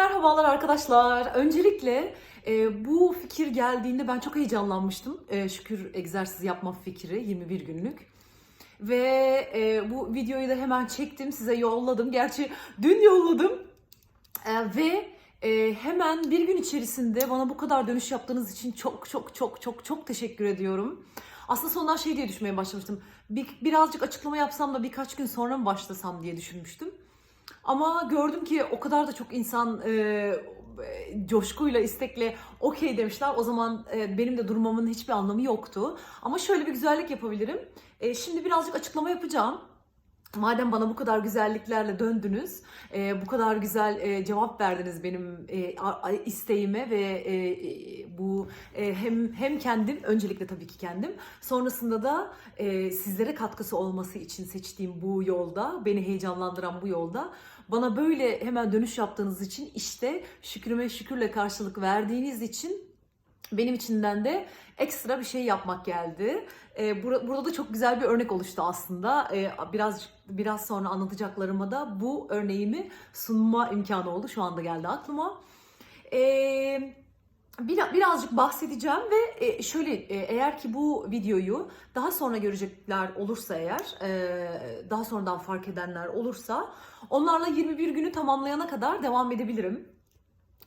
merhabalar arkadaşlar. Öncelikle e, bu fikir geldiğinde ben çok heyecanlanmıştım. E, şükür egzersiz yapma fikri 21 günlük. Ve e, bu videoyu da hemen çektim size yolladım. Gerçi dün yolladım. E, ve e, hemen bir gün içerisinde bana bu kadar dönüş yaptığınız için çok çok çok çok çok teşekkür ediyorum. Aslında sondan şey diye düşünmeye başlamıştım. Bir, birazcık açıklama yapsam da birkaç gün sonra mı başlasam diye düşünmüştüm. Ama gördüm ki o kadar da çok insan e, coşkuyla, istekle okey demişler. O zaman e, benim de durmamın hiçbir anlamı yoktu. Ama şöyle bir güzellik yapabilirim. E, şimdi birazcık açıklama yapacağım. Madem bana bu kadar güzelliklerle döndünüz, e, bu kadar güzel e, cevap verdiniz benim e, isteğime ve e, e, bu e, hem hem kendim, öncelikle tabii ki kendim, sonrasında da e, sizlere katkısı olması için seçtiğim bu yolda, beni heyecanlandıran bu yolda bana böyle hemen dönüş yaptığınız için işte şükrüme şükürle karşılık verdiğiniz için benim içinden de ekstra bir şey yapmak geldi. Ee, bura- burada da çok güzel bir örnek oluştu aslında. Ee, biraz biraz sonra anlatacaklarıma da bu örneğimi sunma imkanı oldu. Şu anda geldi aklıma. Ee, bir, birazcık bahsedeceğim ve e, şöyle e, eğer ki bu videoyu daha sonra görecekler olursa eğer e, daha sonradan fark edenler olursa onlarla 21 günü tamamlayana kadar devam edebilirim.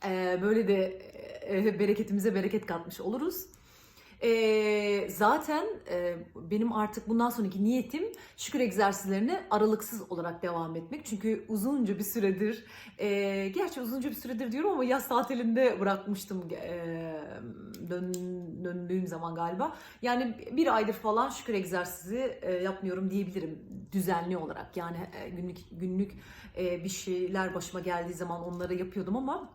E, böyle de e, bereketimize bereket katmış oluruz. E, zaten e, benim artık bundan sonraki niyetim şükür egzersizlerine aralıksız olarak devam etmek. Çünkü uzunca bir süredir, e, gerçi uzunca bir süredir diyorum ama yaz tatilinde bırakmıştım e, dön, döndüğüm zaman galiba. Yani bir aydır falan şükür egzersizi e, yapmıyorum diyebilirim düzenli olarak. Yani e, günlük günlük e, bir şeyler başıma geldiği zaman onları yapıyordum ama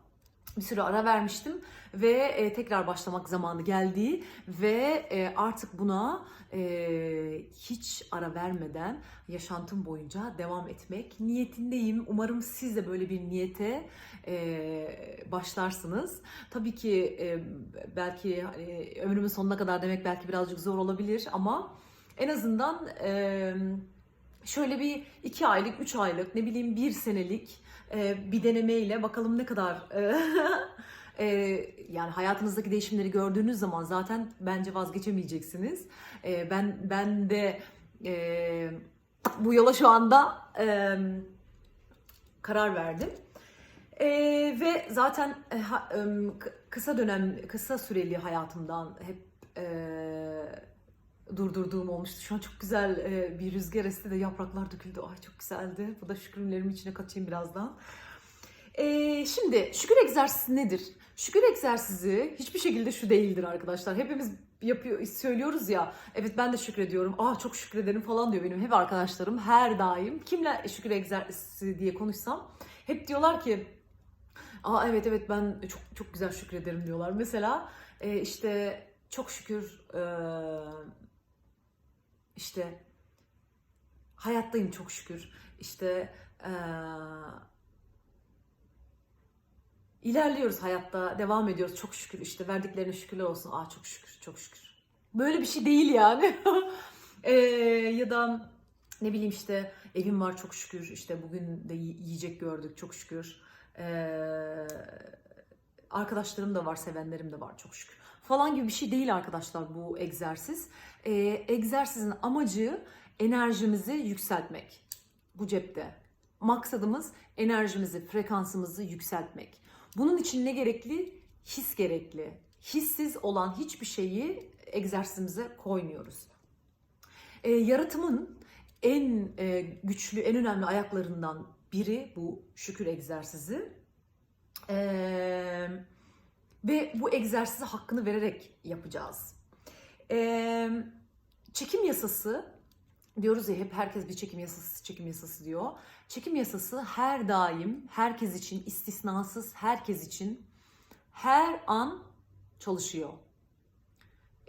bir süre ara vermiştim ve e, tekrar başlamak zamanı geldi ve e, artık buna e, hiç ara vermeden yaşantım boyunca devam etmek niyetindeyim. Umarım siz de böyle bir niyete e, başlarsınız. Tabii ki e, belki hani, ömrümün sonuna kadar demek belki birazcık zor olabilir ama en azından e, şöyle bir iki aylık, üç aylık, ne bileyim bir senelik e, bir denemeyle bakalım ne kadar e, e, yani hayatınızdaki değişimleri gördüğünüz zaman zaten bence vazgeçemeyeceksiniz. E, ben ben de e, bu yola şu anda e, karar verdim. E, ve zaten e, ha- e, kısa dönem, kısa süreli hayatımdan hep e, durdurduğum olmuştu. Şu an çok güzel e, bir rüzgar esti de yapraklar döküldü. Ay çok güzeldi. Bu da şükürlerimi içine katayım birazdan. E, şimdi şükür egzersizi nedir? Şükür egzersizi hiçbir şekilde şu değildir arkadaşlar. Hepimiz yapıyor söylüyoruz ya. Evet ben de şükrediyorum. Aa çok şükrederim falan diyor benim hep arkadaşlarım her daim. Kimle şükür egzersizi diye konuşsam hep diyorlar ki Aa evet evet ben çok çok güzel şükrederim diyorlar. Mesela e, işte çok şükür e, işte hayattayım çok şükür. İşte e, ilerliyoruz hayatta, devam ediyoruz çok şükür. İşte verdiklerine şükürler olsun. Aa çok şükür, çok şükür. Böyle bir şey değil yani. E, ya da ne bileyim işte evim var çok şükür. İşte bugün de yi- yiyecek gördük çok şükür. Ee, arkadaşlarım da var, sevenlerim de var çok şükür. Falan gibi bir şey değil arkadaşlar bu egzersiz. Ee, egzersizin amacı enerjimizi yükseltmek. Bu cepte. Maksadımız enerjimizi, frekansımızı yükseltmek. Bunun için ne gerekli? His gerekli. Hissiz olan hiçbir şeyi egzersizimize koymuyoruz. Ee, yaratımın en e, güçlü, en önemli ayaklarından biri bu şükür egzersizi. Ee, ve bu egzersizi hakkını vererek yapacağız. Ee, çekim yasası diyoruz ya hep herkes bir çekim yasası, çekim yasası diyor. Çekim yasası her daim, herkes için, istisnasız herkes için her an çalışıyor.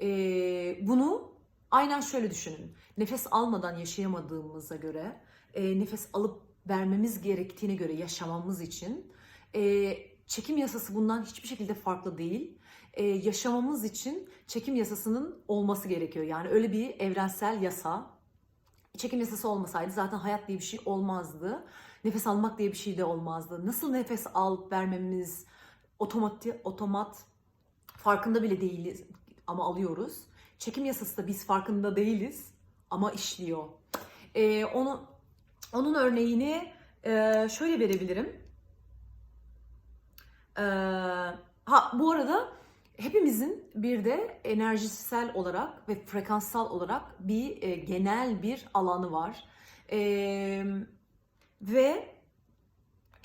Ee, bunu aynen şöyle düşünün. Nefes almadan yaşayamadığımıza göre, e, nefes alıp vermemiz gerektiğine göre yaşamamız için e, çekim yasası bundan hiçbir şekilde farklı değil. E, yaşamamız için çekim yasasının olması gerekiyor. Yani öyle bir evrensel yasa. Çekim yasası olmasaydı zaten hayat diye bir şey olmazdı. nefes almak diye bir şey de olmazdı. Nasıl nefes alıp vermemiz otomatik otomat farkında bile değiliz ama alıyoruz. Çekim yasası da biz farkında değiliz ama işliyor. Ee, onu onun örneğini e, şöyle verebilirim. Ee, ha bu arada hepimizin bir de enerjisel olarak ve frekanssal olarak bir e, genel bir alanı var. Ee, ve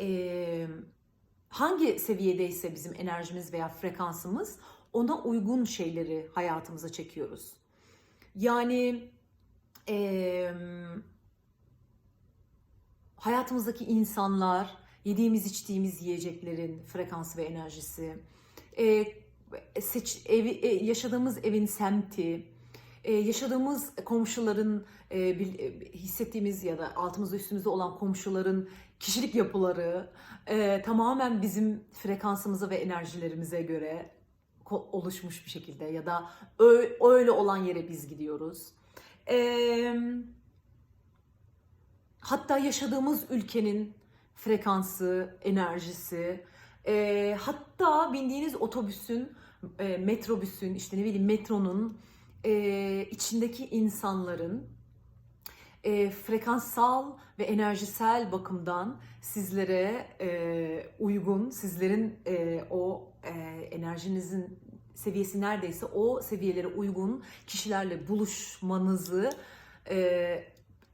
e, hangi seviyedeyse bizim enerjimiz veya frekansımız ona uygun şeyleri hayatımıza çekiyoruz. Yani e, hayatımızdaki insanlar, yediğimiz içtiğimiz yiyeceklerin frekansı ve enerjisi, e, seç, evi, e, yaşadığımız evin semti, e, yaşadığımız komşuların e, bil- e, hissettiğimiz ya da altımızda üstümüzde olan komşuların kişilik yapıları e, tamamen bizim frekansımıza ve enerjilerimize göre oluşmuş bir şekilde ya da öyle olan yere biz gidiyoruz. Eee hatta yaşadığımız ülkenin frekansı, enerjisi, e, hatta bindiğiniz otobüsün, e, metrobüsün, işte ne bileyim metronun e, içindeki insanların e, frekanssal ve enerjisel bakımdan sizlere e, uygun, sizlerin e, o e, enerjinizin seviyesi neredeyse o seviyelere uygun kişilerle buluşmanızı e,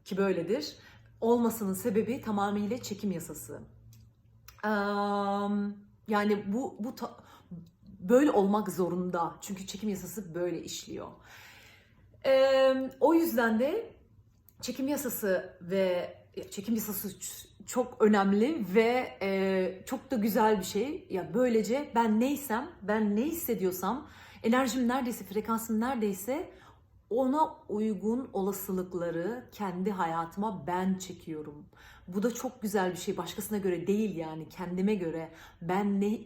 ki böyledir olmasının sebebi tamamıyla çekim yasası. Yani bu bu ta- böyle olmak zorunda. Çünkü çekim yasası böyle işliyor. O yüzden de çekim yasası ve çekim yasası çok önemli ve e, çok da güzel bir şey. Ya böylece ben neysem, ben ne hissediyorsam, enerjim neredeyse, frekansım neredeyse ona uygun olasılıkları kendi hayatıma ben çekiyorum. Bu da çok güzel bir şey. Başkasına göre değil yani kendime göre. Ben ne e,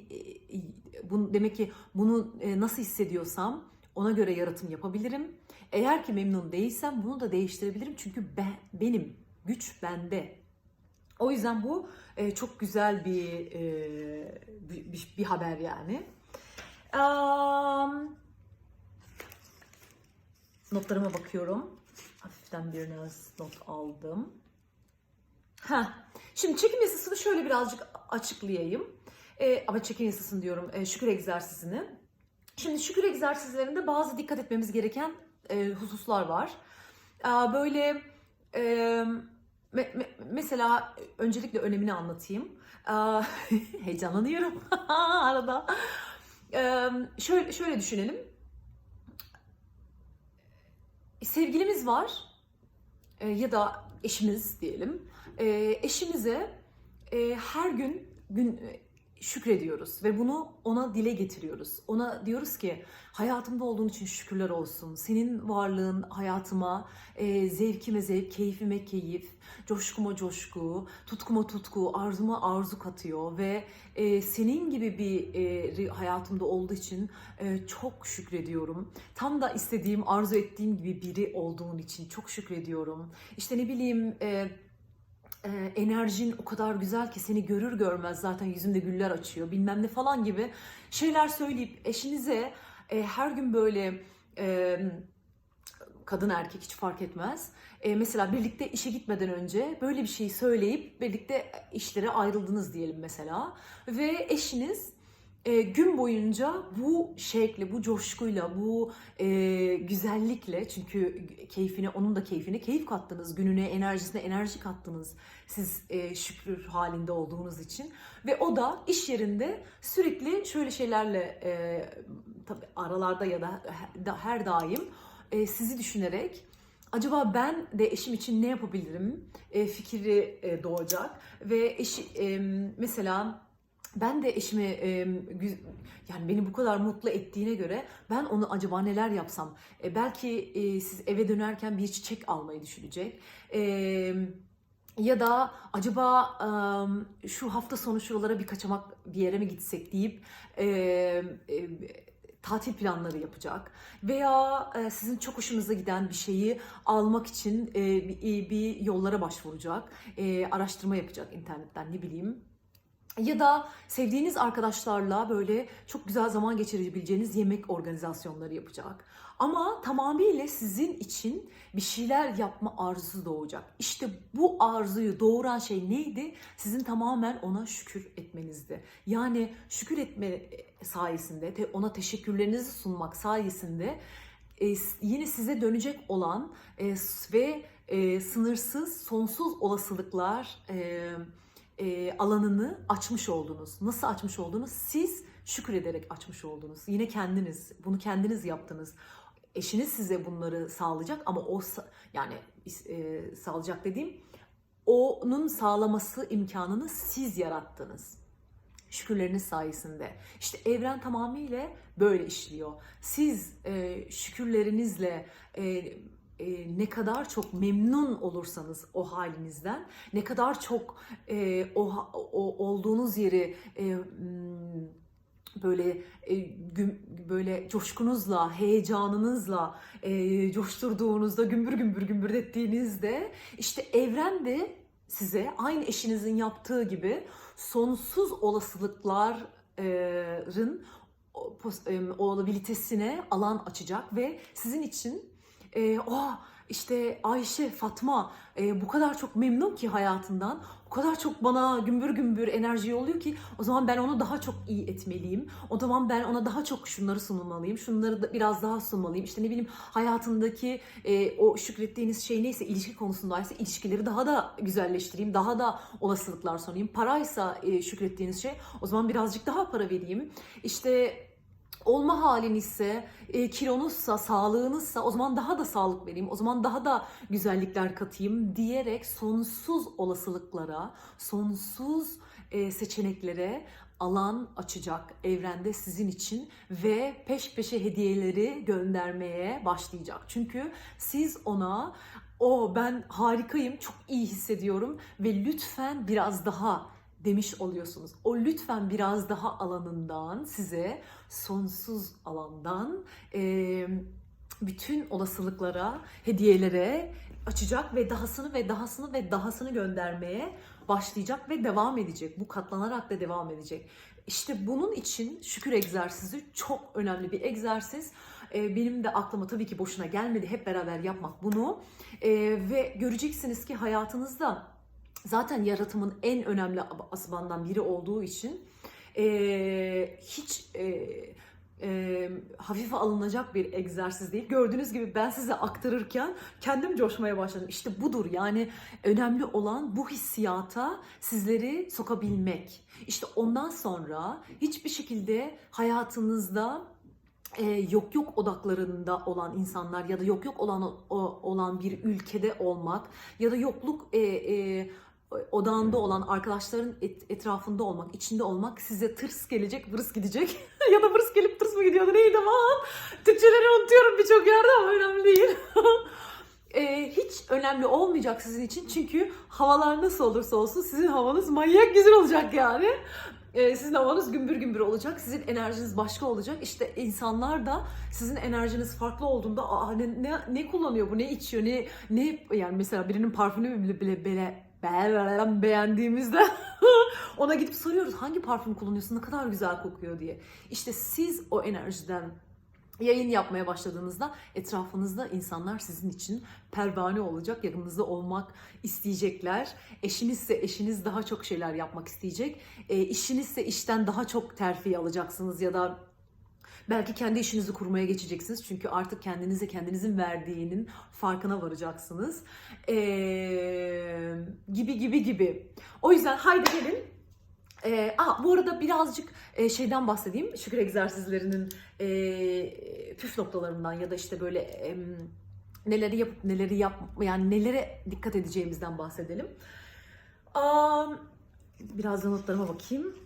bu demek ki bunu e, nasıl hissediyorsam ona göre yaratım yapabilirim. Eğer ki memnun değilsem bunu da değiştirebilirim. Çünkü ben, benim güç bende. O yüzden bu e, çok güzel bir, bir, bir, bir haber yani. Um, notlarıma bakıyorum. Hafiften biraz not aldım. Heh. Şimdi çekim yasasını şöyle birazcık açıklayayım. E, ama çekim yasasını diyorum, e, şükür egzersizini. Şimdi şükür egzersizlerinde bazı dikkat etmemiz gereken e, hususlar var. Aa, böyle e, me- me- mesela öncelikle önemini anlatayım. Aa, heyecanlanıyorum arada. Ee, şöyle, şöyle düşünelim. Sevgilimiz var e, ya da eşimiz diyelim. E, eşimize e, her gün gün e, şükrediyoruz ve bunu ona dile getiriyoruz. Ona diyoruz ki hayatımda olduğun için şükürler olsun. Senin varlığın hayatıma e, zevkime zevk, keyfime keyif, coşkuma coşku, tutkuma tutku, arzuma arzu katıyor ve e, senin gibi bir e, hayatımda olduğu için e, çok şükrediyorum. Tam da istediğim, arzu ettiğim gibi biri olduğun için çok şükrediyorum. İşte ne bileyim e, e, enerjin o kadar güzel ki seni görür görmez zaten yüzünde güller açıyor bilmem ne falan gibi şeyler söyleyip eşinize e, her gün böyle e, kadın erkek hiç fark etmez. E, mesela birlikte işe gitmeden önce böyle bir şeyi söyleyip birlikte işlere ayrıldınız diyelim mesela ve eşiniz e, gün boyunca bu şekle, bu coşkuyla, bu e, güzellikle çünkü keyfine, onun da keyfine keyif kattınız, gününe, enerjisine enerji kattınız siz e, şükür halinde olduğunuz için. Ve o da iş yerinde sürekli şöyle şeylerle e, tabii aralarda ya da- her daim e, sizi düşünerek acaba ben de eşim için ne yapabilirim? e, fikri e, doğacak. Ve eşi e, mesela ben de eşimi e, yani beni bu kadar mutlu ettiğine göre ben onu acaba neler yapsam E, belki e, siz eve dönerken bir çiçek almayı düşünecek E, ya da acaba şu hafta sonu şuralara bir kaçamak bir yere mi gitsek deyip e, e, tatil planları yapacak veya e, sizin çok hoşunuza giden bir şeyi almak için e, bir, bir yollara başvuracak, e, araştırma yapacak internetten ne bileyim. Ya da sevdiğiniz arkadaşlarla böyle çok güzel zaman geçirebileceğiniz yemek organizasyonları yapacak. Ama tamamıyla sizin için bir şeyler yapma arzusu doğacak. İşte bu arzuyu doğuran şey neydi? Sizin tamamen ona şükür etmenizdi. Yani şükür etme sayesinde, te- ona teşekkürlerinizi sunmak sayesinde e, yine size dönecek olan e, ve e, sınırsız, sonsuz olasılıklar e, alanını açmış oldunuz. Nasıl açmış oldunuz? Siz şükür ederek açmış oldunuz. Yine kendiniz, bunu kendiniz yaptınız. Eşiniz size bunları sağlayacak ama o yani e, sağlayacak dediğim onun sağlaması imkanını siz yarattınız. Şükürleriniz sayesinde. İşte evren tamamıyla böyle işliyor. Siz e, şükürlerinizle e, e, ne kadar çok memnun olursanız o halinizden, ne kadar çok e, o, o olduğunuz yeri e, m, böyle e, güm- böyle coşkunuzla, heyecanınızla e, coşturduğunuzda, gümbür gümbür gümbürdettiğinizde işte evren de size aynı eşinizin yaptığı gibi sonsuz olasılıkların pos- em, olabilitesine alan açacak ve sizin için e, oh, işte Ayşe, Fatma e, bu kadar çok memnun ki hayatından, o kadar çok bana gümbür gümbür enerji yolluyor ki o zaman ben onu daha çok iyi etmeliyim. O zaman ben ona daha çok şunları sunmalıyım, şunları da biraz daha sunmalıyım. İşte ne bileyim hayatındaki e, o şükrettiğiniz şey neyse ilişki konusundaysa ilişkileri daha da güzelleştireyim, daha da olasılıklar sunayım. Paraysa e, şükrettiğiniz şey o zaman birazcık daha para vereyim. İşte olma halinizse, e, kilonuzsa, sağlığınızsa o zaman daha da sağlık vereyim, o zaman daha da güzellikler katayım diyerek sonsuz olasılıklara, sonsuz e, seçeneklere alan açacak evrende sizin için ve peş peşe hediyeleri göndermeye başlayacak. Çünkü siz ona o ben harikayım, çok iyi hissediyorum ve lütfen biraz daha demiş oluyorsunuz. O lütfen biraz daha alanından size sonsuz alandan e, bütün olasılıklara, hediyelere açacak ve dahasını ve dahasını ve dahasını göndermeye başlayacak ve devam edecek. Bu katlanarak da devam edecek. İşte bunun için şükür egzersizi çok önemli bir egzersiz. Benim de aklıma tabii ki boşuna gelmedi hep beraber yapmak bunu. Ve göreceksiniz ki hayatınızda zaten yaratımın en önemli asmandan biri olduğu için e, hiç e, e, hafife alınacak bir egzersiz değil. Gördüğünüz gibi ben size aktarırken kendim coşmaya başladım. İşte budur yani önemli olan bu hissiyata sizleri sokabilmek. İşte ondan sonra hiçbir şekilde hayatınızda e, yok yok odaklarında olan insanlar ya da yok yok olan o- olan bir ülkede olmak ya da yokluk e, e, odağında olan arkadaşların et- etrafında olmak, içinde olmak size tırs gelecek, vırs gidecek. ya da vırs gelip tırs mı gidiyordu neydi aman. Türkçeleri unutuyorum birçok yerde ama önemli değil. E, hiç önemli olmayacak sizin için çünkü havalar nasıl olursa olsun sizin havanız manyak güzel olacak yani. E, sizin havanız gümbür gümbür olacak, sizin enerjiniz başka olacak. İşte insanlar da sizin enerjiniz farklı olduğunda Aa, ne, ne, ne kullanıyor bu, ne içiyor, ne ne yani mesela birinin parfümü bile bile, bile be- beğendiğimizde ona gidip soruyoruz hangi parfüm kullanıyorsun, ne kadar güzel kokuyor diye. İşte siz o enerjiden yayın yapmaya başladığınızda etrafınızda insanlar sizin için pervane olacak, yanınızda olmak isteyecekler. Eşinizse eşiniz daha çok şeyler yapmak isteyecek. E, işinizse işten daha çok terfi alacaksınız ya da belki kendi işinizi kurmaya geçeceksiniz. Çünkü artık kendinize kendinizin verdiğinin farkına varacaksınız. E, gibi gibi gibi. O yüzden haydi gelin ee, aa, bu arada birazcık e, şeyden bahsedeyim. Şükür egzersizlerinin e, püf noktalarından ya da işte böyle em, neleri yapıp neleri yap yani nelere dikkat edeceğimizden bahsedelim. Aa, biraz da notlarıma bakayım.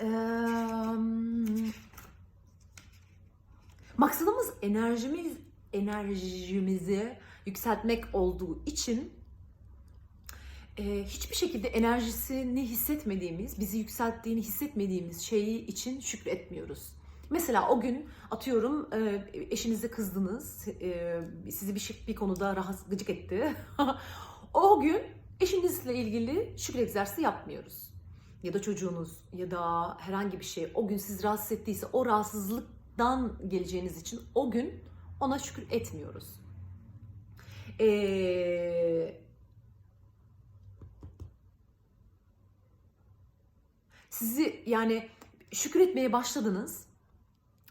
Em, maksadımız enerjimiz enerjimizi yükseltmek olduğu için e, hiçbir şekilde enerjisini hissetmediğimiz, bizi yükselttiğini hissetmediğimiz şeyi için şükretmiyoruz. Mesela o gün atıyorum e, eşinize kızdınız, e, sizi bir, bir konuda rahatsız gıcık etti. o gün eşinizle ilgili şükür egzersizi yapmıyoruz. Ya da çocuğunuz ya da herhangi bir şey o gün sizi rahatsız ettiyse o rahatsızlıktan geleceğiniz için o gün ona şükür etmiyoruz. Ee, sizi yani şükür etmeye başladınız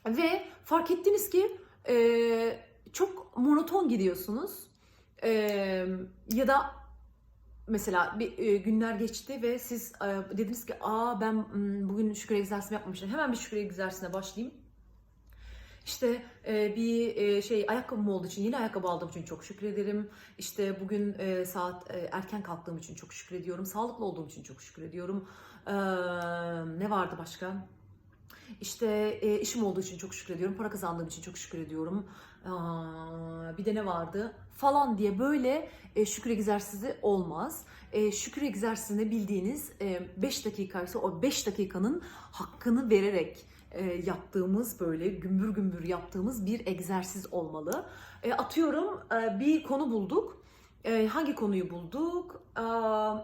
ve fark ettiniz ki e, çok monoton gidiyorsunuz E, ya da mesela bir e, günler geçti ve siz e, dediniz ki aa ben mm, bugün şükür egzersizi yapmamıştım hemen bir şükür egzersizine başlayayım. İşte e, bir e, şey ayakkabım olduğu için yeni ayakkabı aldığım için çok şükür ederim. İşte bugün e, saat e, erken kalktığım için çok şükür ediyorum. Sağlıklı olduğum için çok şükür ediyorum. Ee, ne vardı başka? İşte e, işim olduğu için çok şükür ediyorum. Para kazandığım için çok şükür ediyorum. Aa, bir de ne vardı? Falan diye böyle e, şükür egzersizi olmaz. E, şükür egzersizini bildiğiniz 5 dakika ise o 5 dakikanın hakkını vererek e, yaptığımız böyle gümbür gümbür yaptığımız bir egzersiz olmalı. E, atıyorum e, bir konu bulduk. E, hangi konuyu bulduk? Aa,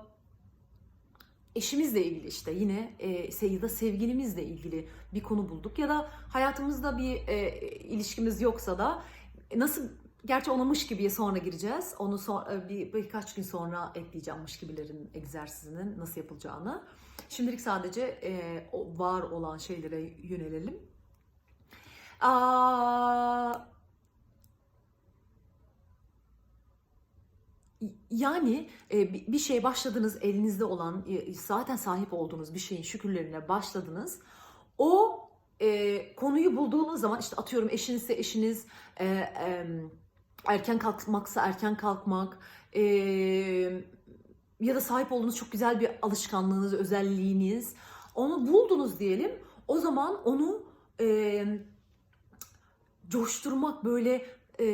eşimizle ilgili işte yine e, ya da sevgilimizle ilgili bir konu bulduk ya da hayatımızda bir e, ilişkimiz yoksa da nasıl gerçi onamış gibiye sonra gireceğiz. Onu son, e, bir birkaç gün sonra ekleyeceğim mış gibilerin egzersizinin nasıl yapılacağını. Şimdilik sadece e, var olan şeylere yönelelim. Aa, Yani e, bir şey başladınız elinizde olan e, zaten sahip olduğunuz bir şeyin şükürlerine başladınız. O e, konuyu bulduğunuz zaman işte atıyorum eşinizse eşiniz e, e, erken kalkmaksa erken kalkmak e, ya da sahip olduğunuz çok güzel bir alışkanlığınız, özelliğiniz onu buldunuz diyelim. O zaman onu e, coşturmak böyle e,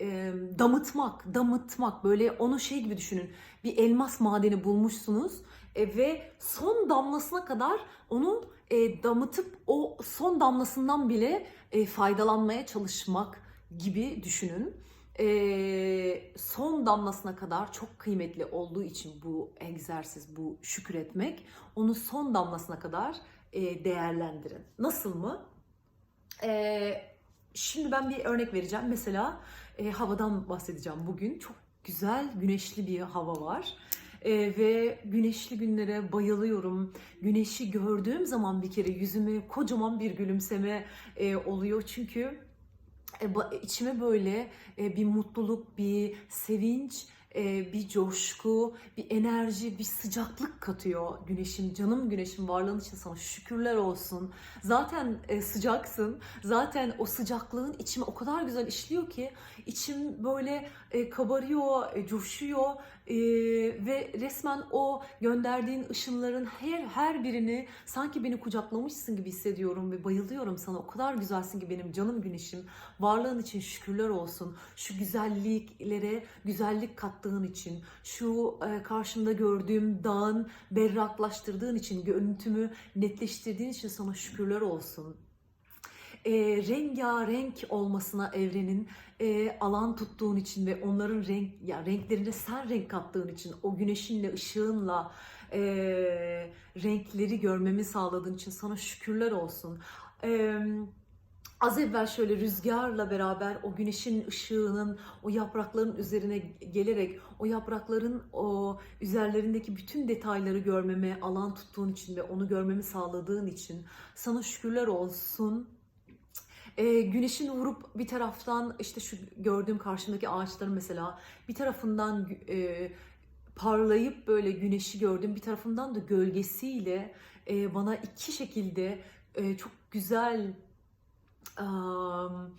e, damıtmak, damıtmak böyle onu şey gibi düşünün. Bir elmas madeni bulmuşsunuz e, ve son damlasına kadar onu e, damıtıp o son damlasından bile e, faydalanmaya çalışmak gibi düşünün. E, son damlasına kadar çok kıymetli olduğu için bu egzersiz, bu şükür etmek, onu son damlasına kadar e, değerlendirin. Nasıl mı? E, Şimdi ben bir örnek vereceğim. Mesela e, havadan bahsedeceğim bugün. Çok güzel güneşli bir hava var. E, ve güneşli günlere bayılıyorum. Güneşi gördüğüm zaman bir kere yüzüme kocaman bir gülümseme e, oluyor. Çünkü içime böyle e, bir mutluluk, bir sevinç, e, bir coşku, bir enerji, bir sıcaklık katıyor güneşim. Canım güneşim varlığın için sana şükürler olsun. Zaten e, sıcaksın. Zaten o sıcaklığın içime o kadar güzel işliyor ki içim böyle e, kabarıyor, coşuyor ve resmen o gönderdiğin ışınların her her birini sanki beni kucaklamışsın gibi hissediyorum ve bayılıyorum sana. O kadar güzelsin ki benim canım güneşim. Varlığın için şükürler olsun. Şu güzelliklere güzellik kattığın için, şu e, karşımda gördüğüm dağın berraklaştırdığın için, görüntümü netleştirdiğin için sana şükürler olsun e, rengarenk olmasına evrenin e, alan tuttuğun için ve onların renk ya renklerine sen renk kattığın için o güneşinle ışığınla e, renkleri görmemi sağladığın için sana şükürler olsun. E, Az evvel şöyle rüzgarla beraber o güneşin ışığının o yaprakların üzerine gelerek o yaprakların o üzerlerindeki bütün detayları görmeme alan tuttuğun için ve onu görmemi sağladığın için sana şükürler olsun. E, güneşin vurup bir taraftan işte şu gördüğüm karşımdaki ağaçların mesela bir tarafından e, parlayıp böyle güneşi gördüm. Bir tarafından da gölgesiyle e, bana iki şekilde e, çok güzel um,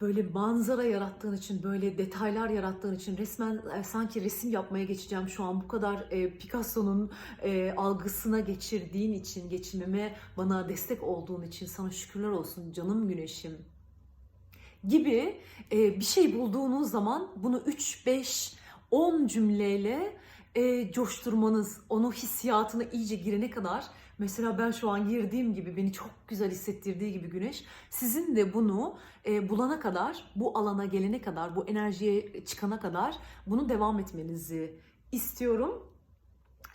böyle manzara yarattığın için, böyle detaylar yarattığın için resmen e, sanki resim yapmaya geçeceğim şu an. Bu kadar e, Picasso'nun e, algısına geçirdiğin için, geçirmeme bana destek olduğun için sana şükürler olsun canım güneşim gibi e, bir şey bulduğunuz zaman bunu 3, 5, 10 cümleyle e, coşturmanız, onu hissiyatına iyice girene kadar mesela ben şu an girdiğim gibi beni çok güzel hissettirdiği gibi güneş sizin de bunu e, bulana kadar, bu alana gelene kadar, bu enerjiye çıkana kadar bunu devam etmenizi istiyorum.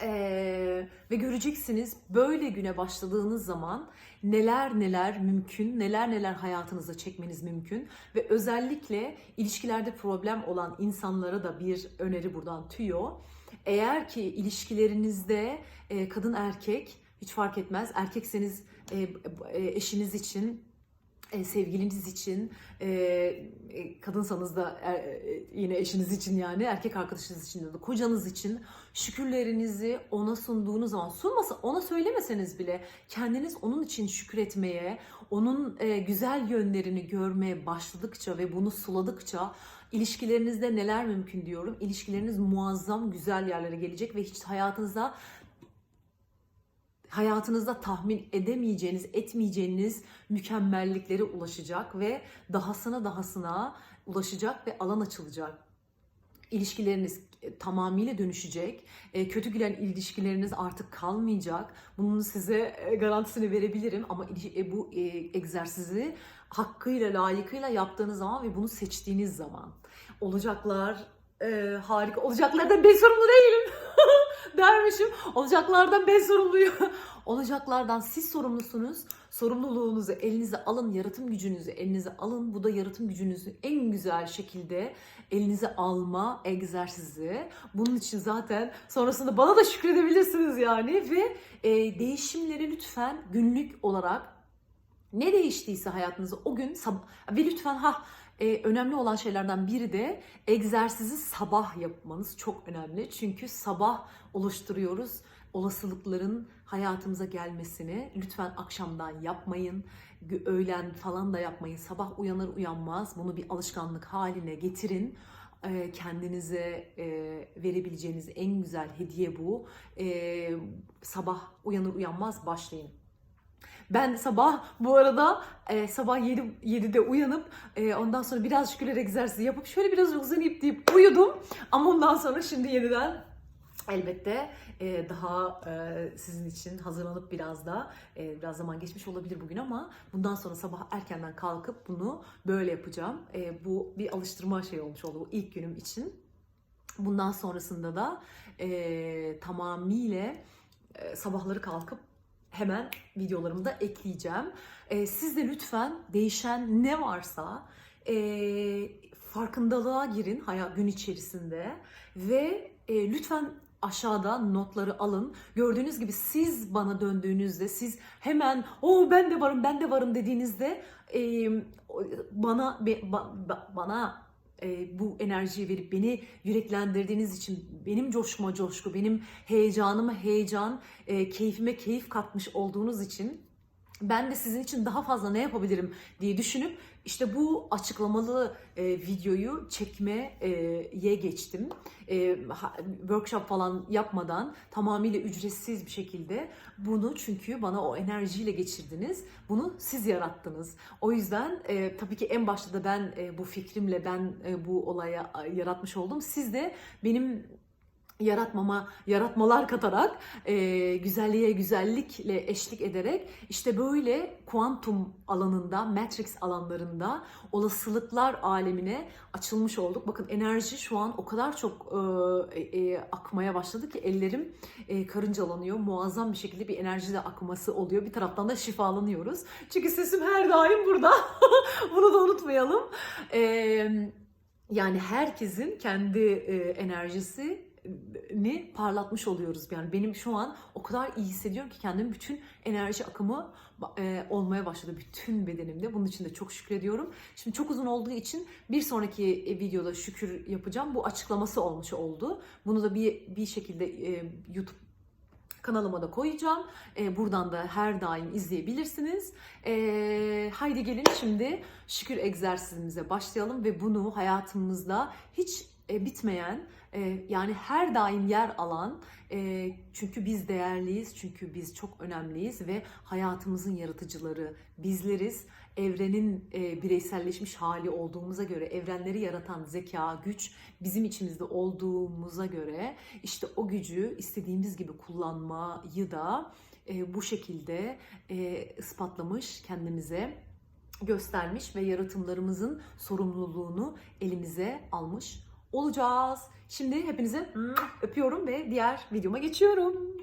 Ee, ve göreceksiniz böyle güne başladığınız zaman neler neler mümkün, neler neler hayatınıza çekmeniz mümkün ve özellikle ilişkilerde problem olan insanlara da bir öneri buradan tüyo. Eğer ki ilişkilerinizde e, kadın erkek hiç fark etmez erkekseniz e, e, eşiniz için e, sevgiliniz için, kadınsanız da yine eşiniz için yani erkek arkadaşınız için da kocanız için şükürlerinizi ona sunduğunuz zaman sunmasa ona söylemeseniz bile kendiniz onun için şükretmeye, onun e, güzel yönlerini görmeye başladıkça ve bunu suladıkça ilişkilerinizde neler mümkün diyorum. İlişkileriniz muazzam güzel yerlere gelecek ve hiç hayatınızda hayatınızda tahmin edemeyeceğiniz, etmeyeceğiniz mükemmelliklere ulaşacak ve dahasına dahasına ulaşacak ve alan açılacak. İlişkileriniz e, tamamıyla dönüşecek. E, Kötü giden ilişkileriniz artık kalmayacak. Bunun size e, garantisini verebilirim ama e, bu e, egzersizi hakkıyla, layıkıyla yaptığınız zaman ve bunu seçtiğiniz zaman olacaklar e, harika. Olacaklardan ben sorumlu değilim. dermişim. Olacaklardan ben sorumluyum. Olacaklardan siz sorumlusunuz. Sorumluluğunuzu elinize alın, yaratım gücünüzü elinize alın. Bu da yaratım gücünüzü en güzel şekilde elinize alma egzersizi. Bunun için zaten sonrasında bana da şükredebilirsiniz yani ve e, değişimleri lütfen günlük olarak ne değiştiyse hayatınızda o gün sab- ve lütfen ha e, önemli olan şeylerden biri de egzersizi sabah yapmanız çok önemli. Çünkü sabah oluşturuyoruz olasılıkların hayatımıza gelmesini. Lütfen akşamdan yapmayın. Öğlen falan da yapmayın. Sabah uyanır uyanmaz bunu bir alışkanlık haline getirin. E, Kendinize e, verebileceğiniz en güzel hediye bu. E, Sabah uyanır uyanmaz başlayın. Ben sabah bu arada e, sabah 7, 7'de uyanıp e, ondan sonra biraz şükürler egzersizi yapıp şöyle biraz uzanayım deyip uyudum. Ama ondan sonra şimdi yeniden elbette e, daha e, sizin için hazırlanıp biraz da e, biraz zaman geçmiş olabilir bugün ama bundan sonra sabah erkenden kalkıp bunu böyle yapacağım. Bu bir alıştırma şey olmuş oldu bu ilk günüm için. Bundan sonrasında da tamamıyla sabahları kalkıp hemen videolarımda ekleyeceğim. E, siz de lütfen değişen ne varsa farkındalığa girin hayat gün içerisinde ve e, lütfen aşağıda notları alın. Gördüğünüz gibi siz bana döndüğünüzde siz hemen o ben de varım ben de varım dediğinizde e, bana be- ba- ba- bana e, bu enerjiyi verip beni yüreklendirdiğiniz için benim coşkuma coşku, benim heyecanıma heyecan, e, keyfime keyif katmış olduğunuz için ben de sizin için daha fazla ne yapabilirim diye düşünüp işte bu açıklamalı e, videoyu çekmeye geçtim. E, workshop falan yapmadan tamamıyla ücretsiz bir şekilde bunu çünkü bana o enerjiyle geçirdiniz. Bunu siz yarattınız. O yüzden e, tabii ki en başta da ben e, bu fikrimle ben e, bu olaya e, yaratmış oldum. Siz de benim yaratmama, yaratmalar katarak, e, güzelliğe güzellikle eşlik ederek işte böyle kuantum alanında, matrix alanlarında olasılıklar alemine açılmış olduk. Bakın enerji şu an o kadar çok e, e, akmaya başladı ki ellerim e, karıncalanıyor. Muazzam bir şekilde bir enerji de akması oluyor. Bir taraftan da şifalanıyoruz. Çünkü sesim her daim burada. Bunu da unutmayalım. E, yani herkesin kendi e, enerjisi ni parlatmış oluyoruz. Yani benim şu an o kadar iyi hissediyorum ki kendimi bütün enerji akımı e, olmaya başladı bütün bedenimde. Bunun için de çok şükrediyorum. Şimdi çok uzun olduğu için bir sonraki e, videoda şükür yapacağım. Bu açıklaması olmuş oldu. Bunu da bir bir şekilde e, YouTube kanalıma da koyacağım. E, buradan da her daim izleyebilirsiniz. E, haydi gelin şimdi şükür egzersizimize başlayalım ve bunu hayatımızda hiç e, bitmeyen, e, yani her daim yer alan, e, çünkü biz değerliyiz, çünkü biz çok önemliyiz ve hayatımızın yaratıcıları bizleriz. Evrenin e, bireyselleşmiş hali olduğumuza göre, evrenleri yaratan zeka, güç bizim içimizde olduğumuza göre işte o gücü istediğimiz gibi kullanmayı da e, bu şekilde e, ispatlamış kendimize göstermiş ve yaratımlarımızın sorumluluğunu elimize almış olacağız. Şimdi hepinizi öpüyorum ve diğer videoma geçiyorum.